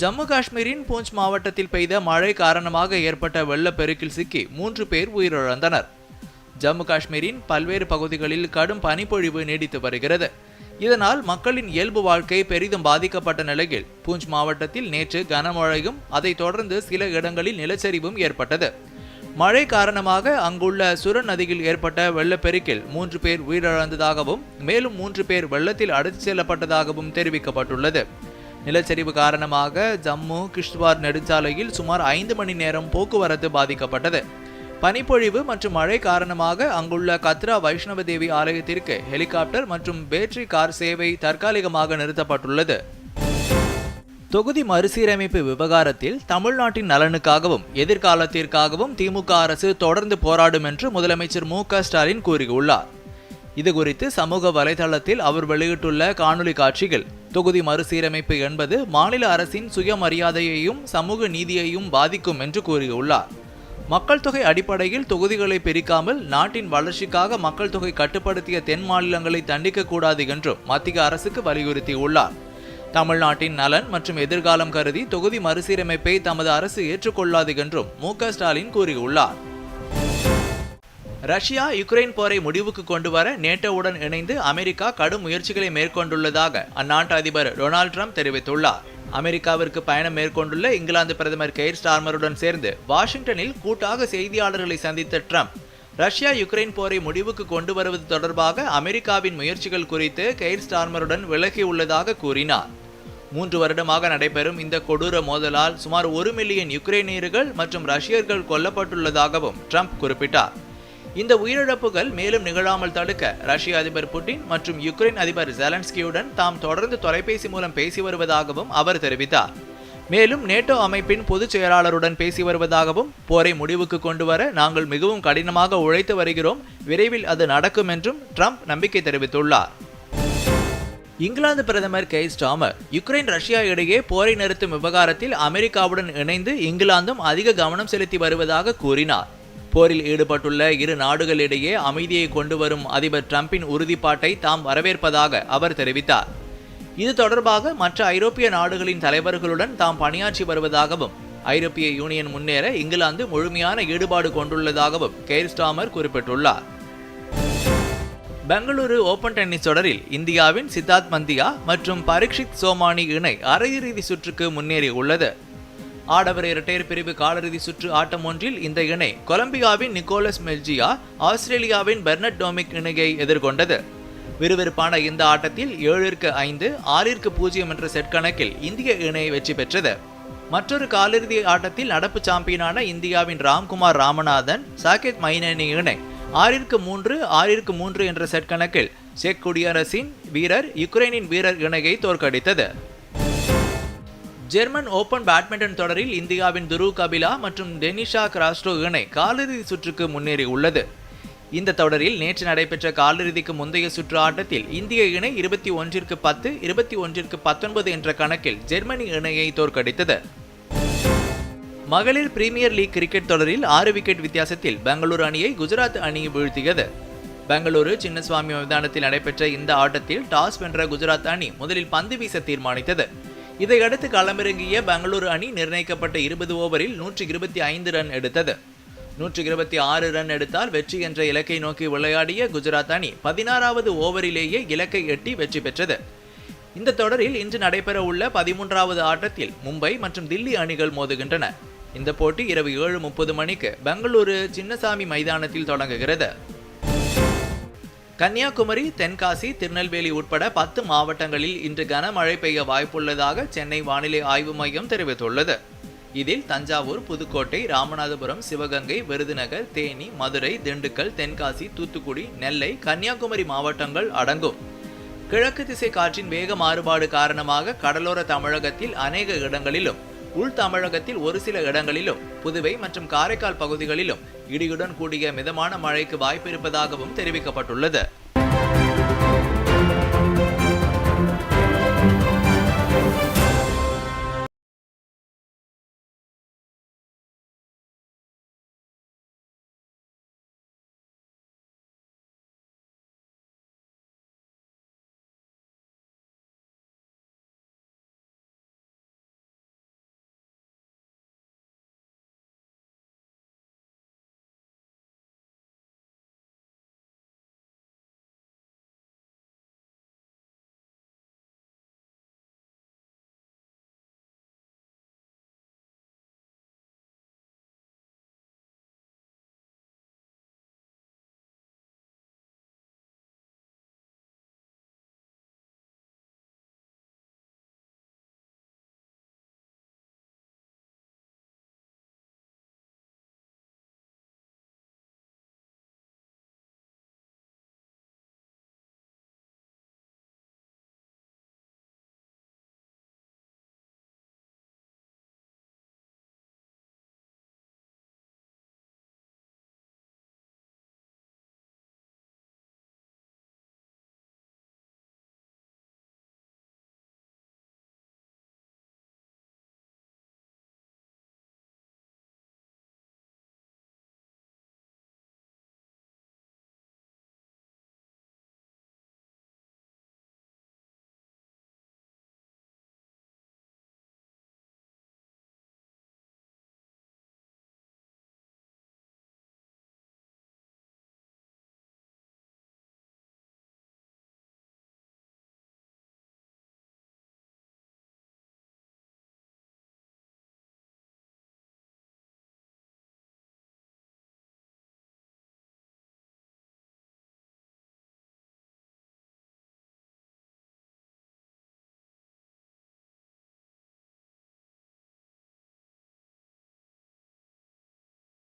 ஜம்மு காஷ்மீரின் பூஞ்ச் மாவட்டத்தில் பெய்த மழை காரணமாக ஏற்பட்ட வெள்ளப்பெருக்கில் சிக்கி மூன்று பேர் உயிரிழந்தனர். ஜம்மு காஷ்மீரின் பல்வேறு பகுதிகளில் கடும் பனிப்பொழிவு நீடித்து வருகிறது. இதனால் மக்களின் இயல்பு வாழ்க்கை பெரிதும் பாதிக்கப்பட்ட நிலையில் பூஞ்ச் மாவட்டத்தில் நேற்று கனமழையும் அதைத் தொடர்ந்து சில இடங்களில் நிலச்சரிவும் ஏற்பட்டது. மழை காரணமாக அங்குள்ள சுரன் நதியில் ஏற்பட்ட வெள்ளப்பெருக்கில் மூன்று பேர் உயிரிழந்ததாகவும் மேலும் மூன்று பேர் வெள்ளத்தில் அடித்து செல்லப்பட்டதாகவும் தெரிவிக்கப்பட்டுள்ளது. நிலச்சரிவு காரணமாக ஜம்மு கிஷ்த்வார் நெடுஞ்சாலையில் சுமார் ஐந்து மணி நேரம் போக்குவரத்து பாதிக்கப்பட்டது. பனிப்பொழிவு மற்றும் மழை காரணமாக அங்குள்ள கத்ரா வைஷ்ணவ தேவி ஆலயத்திற்கு ஹெலிகாப்டர் மற்றும் பேட்டரி கார் சேவை தற்காலிகமாக நிறுத்தப்பட்டுள்ளது. தொகுதி மறுசீரமைப்பு விவகாரத்தில் தமிழ்நாட்டின் நலனுக்காகவும் எதிர்காலத்திற்காகவும் திமுக அரசு தொடர்ந்து போராடும் என்று முதலமைச்சர் மு க ஸ்டாலின் கூறியுள்ளார். இதுகுறித்து சமூக வலைதளத்தில் அவர் வெளியிட்டுள்ள காணொலி காட்சிகள் தொகுதி மறுசீரமைப்பு என்பது மாநில அரசின் சுயமரியாதையையும் சமூக நீதியையும் பாதிக்கும் என்று கூறியுள்ளார். மக்கள் தொகை அடிப்படையில் தொகுதிகளை பிரிக்காமல் நாட்டின் வளர்ச்சிக்காக மக்கள் தொகை கட்டுப்படுத்திய தென் மாநிலங்களை தண்டிக்கக்கூடாது என்றும் மத்திய அரசுக்கு வலியுறுத்தியுள்ளார். தமிழ்நாட்டின் நலன் மற்றும் எதிர்காலம் கருதி தொகுதி மறுசீரமைப்பை தமது அரசு ஏற்றுக்கொள்ளாது என்றும் மு ஸ்டாலின் கூறியுள்ளார். ரஷ்யா யுக்ரைன் போரை முடிவுக்கு கொண்டு வர நேட்டோவுடன் இணைந்து அமெரிக்கா கடும் முயற்சிகளை மேற்கொண்டுள்ளதாக அந்நாட்டு அதிபர் டொனால்ட் ட்ரம்ப் தெரிவித்துள்ளார். அமெரிக்காவிற்கு பயணம் மேற்கொண்டுள்ள இங்கிலாந்து பிரதமர் கெய்ர் ஸ்டார்மருடன் சேர்ந்து வாஷிங்டனில் கூட்டாக செய்தியாளர்களை சந்தித்த ட்ரம்ப் ரஷ்யா யுக்ரைன் போரை முடிவுக்கு கொண்டு வருவது தொடர்பாக அமெரிக்காவின் முயற்சிகள் குறித்து கெய்ர் ஸ்டார்மருடன் விலகியுள்ளதாக கூறினார். மூன்று வருடமாக நடைபெறும் இந்த கொடூர மோதலால் சுமார் ஒரு மில்லியன் யுக்ரைனியர்கள் மற்றும் ரஷ்யர்கள் கொல்லப்பட்டுள்ளதாகவும் ட்ரம்ப் குறிப்பிட்டார். இந்த உயிரிழப்புகள் மேலும் நிகழாமல் தடுக்க ரஷ்ய அதிபர் புட்டின் மற்றும் யுக்ரைன் அதிபர் ஜெலன்ஸ்கியுடன் தாம் தொடர்ந்து தொலைபேசி மூலம் பேசி வருவதாகவும் அவர் தெரிவித்தார். மேலும் நேட்டோ அமைப்பின் பொதுச் செயலாளருடன் பேசி வருவதாகவும் போரை முடிவுக்கு கொண்டு வர நாங்கள் மிகவும் கடினமாக உழைத்து வருகிறோம். விரைவில் அது நடக்கும் என்றும் ட்ரம்ப் நம்பிக்கை தெரிவித்துள்ளார். இங்கிலாந்து பிரதமர் கெய் ஸ்டாமர் யுக்ரைன் ரஷ்யா இடையே போரை நிறுத்தும் விவகாரத்தில் அமெரிக்காவுடன் இணைந்து இங்கிலாந்தும் அதிக கவனம் செலுத்தி வருவதாக கூறினார். போரில் ஈடுபட்டுள்ள இரு நாடுகளிடையே அமைதியை கொண்டு வரும் அதிபர் டிரம்பின் உறுதிப்பாட்டை தாம் வரவேற்பதாக அவர் தெரிவித்தார். இது தொடர்பாக மற்ற ஐரோப்பிய நாடுகளின் தலைவர்களுடன் தாம் பணியாற்றி வருவதாகவும் ஐரோப்பிய யூனியன் முன்னேற இங்கிலாந்து முழுமையான ஈடுபாடு கொண்டுள்ளதாகவும் கெய்ர் ஸ்டாமர் குறிப்பிட்டுள்ளார். பெங்களூரு ஓபன் டென்னிஸ் தொடரில் இந்தியாவின் சித்தார்த் மந்தியா மற்றும் பரீட்சித் சோமானி இணை அரையிறுதி சுற்றுக்கு முன்னேறியுள்ளது. ஆடவர் இரட்டையர் பிரிவு காலிறுதி சுற்று ஆட்டம் ஒன்றில் இந்த இணை கொலம்பியாவின் நிக்கோலஸ் மெல்ஜியா ஆஸ்திரேலியாவின் பெர்னட் டோமிக் இணையை எதிர்கொண்டது. விறுவிறுப்பான இந்த ஆட்டத்தில் ஏழிற்கு ஐந்து ஆறிற்கு பூஜ்ஜியம் என்ற செட் கணக்கில் இந்திய இணை வெற்றி பெற்றது. மற்றொரு காலிறுதி ஆட்டத்தில் நடப்பு சாம்பியனான இந்தியாவின் ராம்குமார் ராமநாதன் சாகேத் மைனனி இணை ஆறிற்கு மூன்று ஆறிற்கு மூன்று என்ற செட் கணக்கில் செக் குடியரசின் வீரர் யுக்ரைனின் வீரர் இணையை தோற்கடித்தது. ஜெர்மன் ஓபன் பேட்மிண்டன் தொடரில் இந்தியாவின் துருவ் கபிலா மற்றும் டெனிஷா கிராஸ்டோ இணை காலிறுதி சுற்றுக்கு முன்னேறியுள்ளது இந்த தொடரில் நேற்று நடைபெற்ற காலிறுதிக்கு முந்தைய சுற்று ஆட்டத்தில் இந்திய இணை இருபத்தி ஒன்றிற்கு பத்து இருபத்தி ஒன்றிற்கு பத்தொன்பது என்ற கணக்கில் ஜெர்மனி இணையை தோற்கடித்தது. மகளிர் பிரீமியர் லீக் கிரிக்கெட் தொடரில் ஆறு விக்கெட் வித்தியாசத்தில் பெங்களூரு அணியை குஜராத் அணி வீழ்த்தியது. பெங்களூரு சின்னசுவாமி மைதானத்தில் நடைபெற்ற இந்த ஆட்டத்தில் டாஸ் வென்ற குஜராத் அணி முதலில் பந்து வீச தீர்மானித்தது. இதையடுத்து களமிறங்கிய பெங்களூரு அணி நிர்ணயிக்கப்பட்ட இருபது ஓவரில் நூற்றி இருபத்தி ஐந்து ரன் எடுத்தது. நூற்றி இருபத்தி ஆறு ரன் எடுத்தால் வெற்றி என்ற இலக்கை நோக்கி விளையாடிய குஜராத் அணி பதினாறாவது ஓவரிலேயே இலக்கை எட்டி வெற்றி பெற்றது. இந்த தொடரில் இன்று நடைபெற உள்ள பதிமூன்றாவது ஆட்டத்தில் மும்பை மற்றும் தில்லி அணிகள் மோதுகின்றன. இந்த போட்டி இரவு ஏழு முப்பது மணிக்கு பெங்களூரு சின்னசாமி மைதானத்தில் தொடங்குகிறது. கன்னியாகுமரி தென்காசி திருநெல்வேலி உட்பட பத்து மாவட்டங்களில் இன்று கனமழை பெய்ய வாய்ப்புள்ளதாக சென்னை வானிலை ஆய்வு மையம் தெரிவித்துள்ளது. இதில் தஞ்சாவூர் புதுக்கோட்டை ராமநாதபுரம் சிவகங்கை விருதுநகர் தேனி மதுரை திண்டுக்கல் தென்காசி தூத்துக்குடி நெல்லை கன்னியாகுமரி மாவட்டங்கள் அடங்கும். கிழக்கு திசை காற்றின் வேக மாறுபாடு காரணமாக கடலோர தமிழகத்தில் அநேக இடங்களிலும் உள் தமிழகத்தில் ஒரு சில இடங்களிலும் புதுவை மற்றும் காரைக்கால் பகுதிகளிலும் இடியுடன் கூடிய மிதமான மழைக்கு வாய்ப்பு இருப்பதாகவும் தெரிவிக்கப்பட்டுள்ளது.